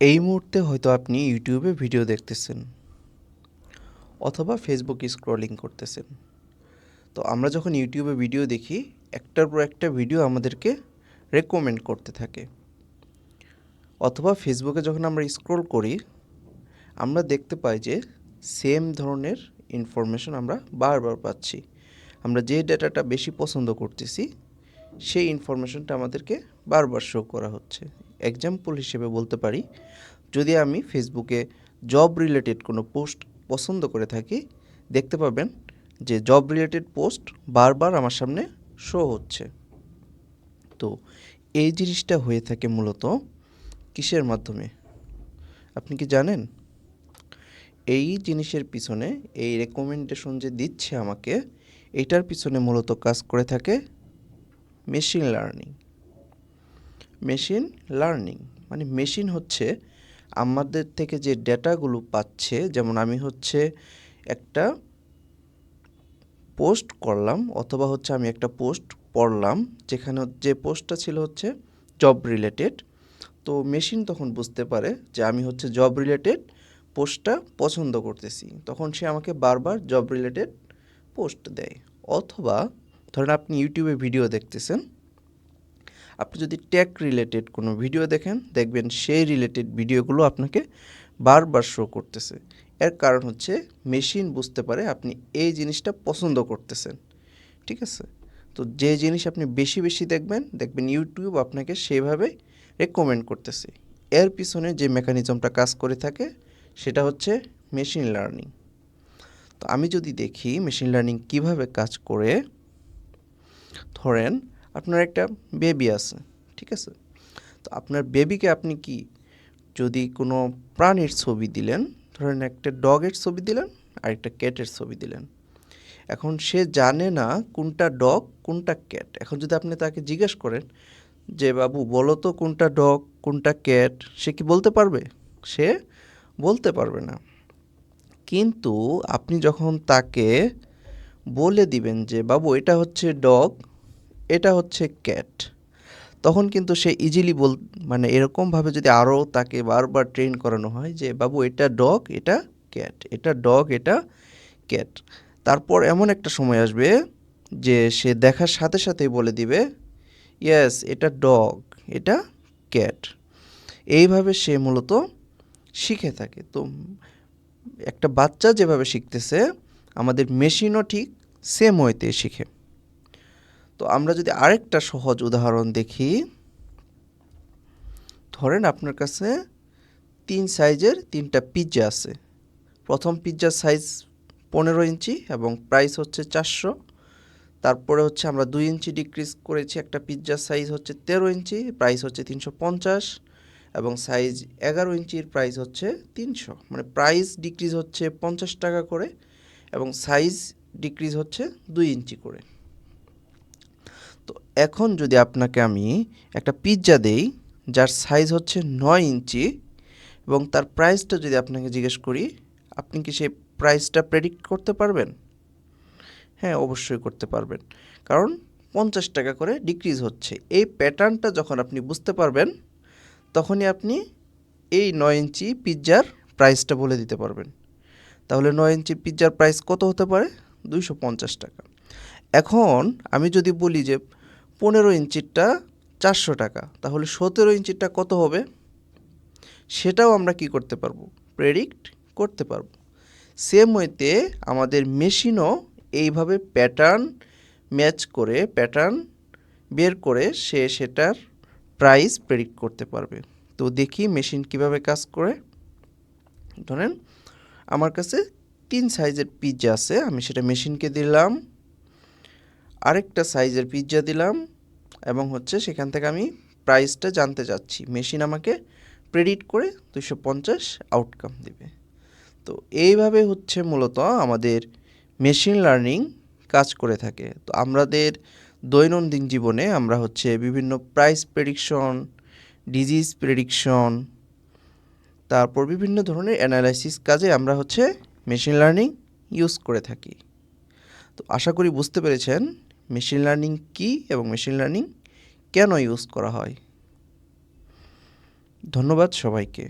এই মুহূর্তে হয়তো আপনি ইউটিউবে ভিডিও দেখতেছেন অথবা ফেসবুকে স্ক্রলিং করতেছেন। তো আমরা যখন ইউটিউবে ভিডিও দেখি, একটার পর একটা ভিডিও আমাদেরকে রেকমেন্ড করতে থাকে। অথবা ফেসবুকে যখন আমরা স্ক্রল করি, আমরা দেখতে পাই যে সেম ধরনের ইনফরমেশন আমরা বারবার পাচ্ছি। আমরা যে ডেটাটা বেশি পছন্দ করতেছি, সেই ইনফরমেশনটা আমাদেরকে বারবার শো করা হচ্ছে। এক্সাম্পল হিসেবে বলতে পারি, যদি আমি ফেসবুকে জব রিলেটেড কোনো পোস্ট পছন্দ করে থাকি, দেখতে পাবেন যে জব রিলেটেড পোস্ট বারবার আমার সামনে শো হচ্ছে। তো এই জিনিসটা হয়ে থাকে মূলত কিসের মাধ্যমে? আপনি কি জানেন? এই জিনিসের পিছনে, এই রেকমেন্ডেশন যে দিচ্ছে আমাকে, এটার পিছনে মূলত কাজ করে থাকে মেশিন লার্নিং মেশিন লার্নিং। মানে মেশিন হচ্ছে আমাদের থেকে যে ডেটাগুলো পাচ্ছে, যেমন আমি হচ্ছে একটা পোস্ট করলাম, অথবা হচ্ছে আমি একটা পোস্ট পড়লাম, যেখানে যে পোস্টটা ছিল হচ্ছে জব রিলেটেড। তো মেশিন তখন বুঝতে পারে যে আমি হচ্ছে জব রিলেটেড পোস্টটা পছন্দ করতেছি। তখন সে আমাকে বারবার জব রিলেটেড পোস্ট দেয়। অথবা ধরেন আপনি ইউটিউবে ভিডিও দেখতেছেন আপনি যদি টেক রিলেটেড কোনো ভিডিও দেখেন, দেখবেন সেই রিলেটেড ভিডিওগুলো আপনাকে বারবার শো করতেছে। এর কারণ হচ্ছে মেশিন বুঝতে পারে আপনি এই জিনিসটা পছন্দ করতেছেন। ঠিক আছে? তো যে জিনিস আপনি বেশি বেশি দেখবেন দেখবেন ইউটিউব আপনাকে সেভাবে রেকমেন্ড করতেছে। এর পিছনে যে মেকানিজমটা কাজ করে থাকে, সেটা হচ্ছে মেশিন লার্নিং তো আমি যদি দেখি মেশিন লার্নিং কীভাবে কাজ করে, ধরেন আপনার একটা বেবি আছে, ঠিক আছে? তো আপনার বেবিকে আপনি কি যদি কোনো প্রাণীর ছবি দিলেন, ধরেন একটা ডগের ছবি দিলেন, আর একটা ক্যাটের ছবি দিলেন, এখন সে জানে না কোনটা ডগ কোনটা ক্যাট এখন যদি আপনি তাকে জিজ্ঞেস করেন যে, বাবু, বলো তো কোনটা ডগ কোনটা ক্যাট সে কি বলতে পারবে? সে বলতে পারবে না। কিন্তু আপনি যখন তাকে বলে দিবেন যে, বাবু, এটা হচ্ছে ডগ এটা হচ্ছে ক্যাট। তখন কিন্তু সে ইজিলি বল মানে এরকমভাবে যদি আরও তাকে বারবার ট্রেন করানো হয় যে, বাবু, এটা ডগ এটা ক্যাট এটা ডগ এটা ক্যাট তারপর এমন একটা সময় আসবে যে সে দেখার সাথে সাথেই বলে দিবে ইয়েস এটা ডগ এটা ক্যাট এইভাবে সে মূলত শিখে থাকে। তো একটা বাচ্চা যেভাবে শিখতেছে, আমাদের মেশিনও ঠিক সেম ওয়েতে শিখে। তো আমরা যদি আরেকটা সহজ উদাহরণ দেখি, ধরেন আপনার কাছে তিন সাইজের তিনটা পিৎজা আছে। প্রথম পিৎজার সাইজ পনেরো ইঞ্চি এবং প্রাইস হচ্ছে চারশো। তারপরে হচ্ছে আমরা দুই ইঞ্চি ডিক্রিজ করেছি, একটা পিৎজার সাইজ হচ্ছে তেরো ইঞ্চি প্রাইস হচ্ছে তিনশো পঞ্চাশ এবং সাইজ এগারো ইঞ্চির প্রাইস হচ্ছে তিনশো। মানে প্রাইস ডিক্রিজ হচ্ছে পঞ্চাশ টাকা করে এবং সাইজ ডিক্রিজ হচ্ছে দুই ইঞ্চি করে। তো এখন যদি আপনাকে আমি একটা পিৎজা দেই, যার সাইজ হচ্ছে নয় ইঞ্চি এবং তার প্রাইসটা যদি আপনাকে জিজ্ঞেস করি, আপনি কি সেই প্রাইসটা প্রেডিক্ট করতে পারবেন? হ্যাঁ অবশ্যই করতে পারবেন। কারণ পঞ্চাশ টাকা করে ডিক্রিজ হচ্ছে। এই প্যাটার্নটা যখন আপনি বুঝতে পারবেন, তখনই আপনি এই নয় ইঞ্চি পিৎজার প্রাইসটা বলে দিতে পারবেন। তাহলে নয় ইঞ্চি পিৎজার প্রাইস কত হতে পারে? দুইশো পঞ্চাশ টাকা। এখন আমি যদি বলি যে পনেরো ইঞ্চিরটা চারশো টাকা। তাহলে সতেরো ইঞ্চিরটা কত হবে? সেটাও আমরা কি করতে পারব? প্রেডিক্ট করতে পারব। সেম ওয়েতে আমাদের মেশিনও এইভাবে প্যাটার্ন ম্যাচ করে প্যাটার্ন বের করে সে সেটার প্রাইস প্রেডিক্ট করতে পারবে। তো দেখি মেশিন কীভাবে কাজ করে। ধরেন আমার কাছে তিন সাইজের পিৎজা আছে, আমি সেটা মেশিনকে দিলাম। আরেকটা সাইজের পিৎজা দিলাম। এবং হচ্ছে সেখান থেকে আমি প্রাইসটা জানতে চাচ্ছি। মেশিন আমাকে প্রেডিক্ট করে দুশো পঞ্চাশ আউটকাম দেবে। তো এইভাবে হচ্ছে মূলত আমাদের মেশিন লার্নিং কাজ করে থাকে। তো আমাদের দৈনন্দিন জীবনে আমরা হচ্ছে বিভিন্ন প্রাইস প্রেডিকশন ডিজিজ প্রেডিকশন তারপর বিভিন্ন ধরনের অ্যানালাইসিস কাজে আমরা হচ্ছে মেশিন লার্নিং ইউজ করে থাকি। তো আশা করি বুঝতে পেরেছেন মেশিন লার্নিং কী এবং মেশিন লার্নিং কেন ইউজ করা হয়? ধন্যবাদ সবাইকে।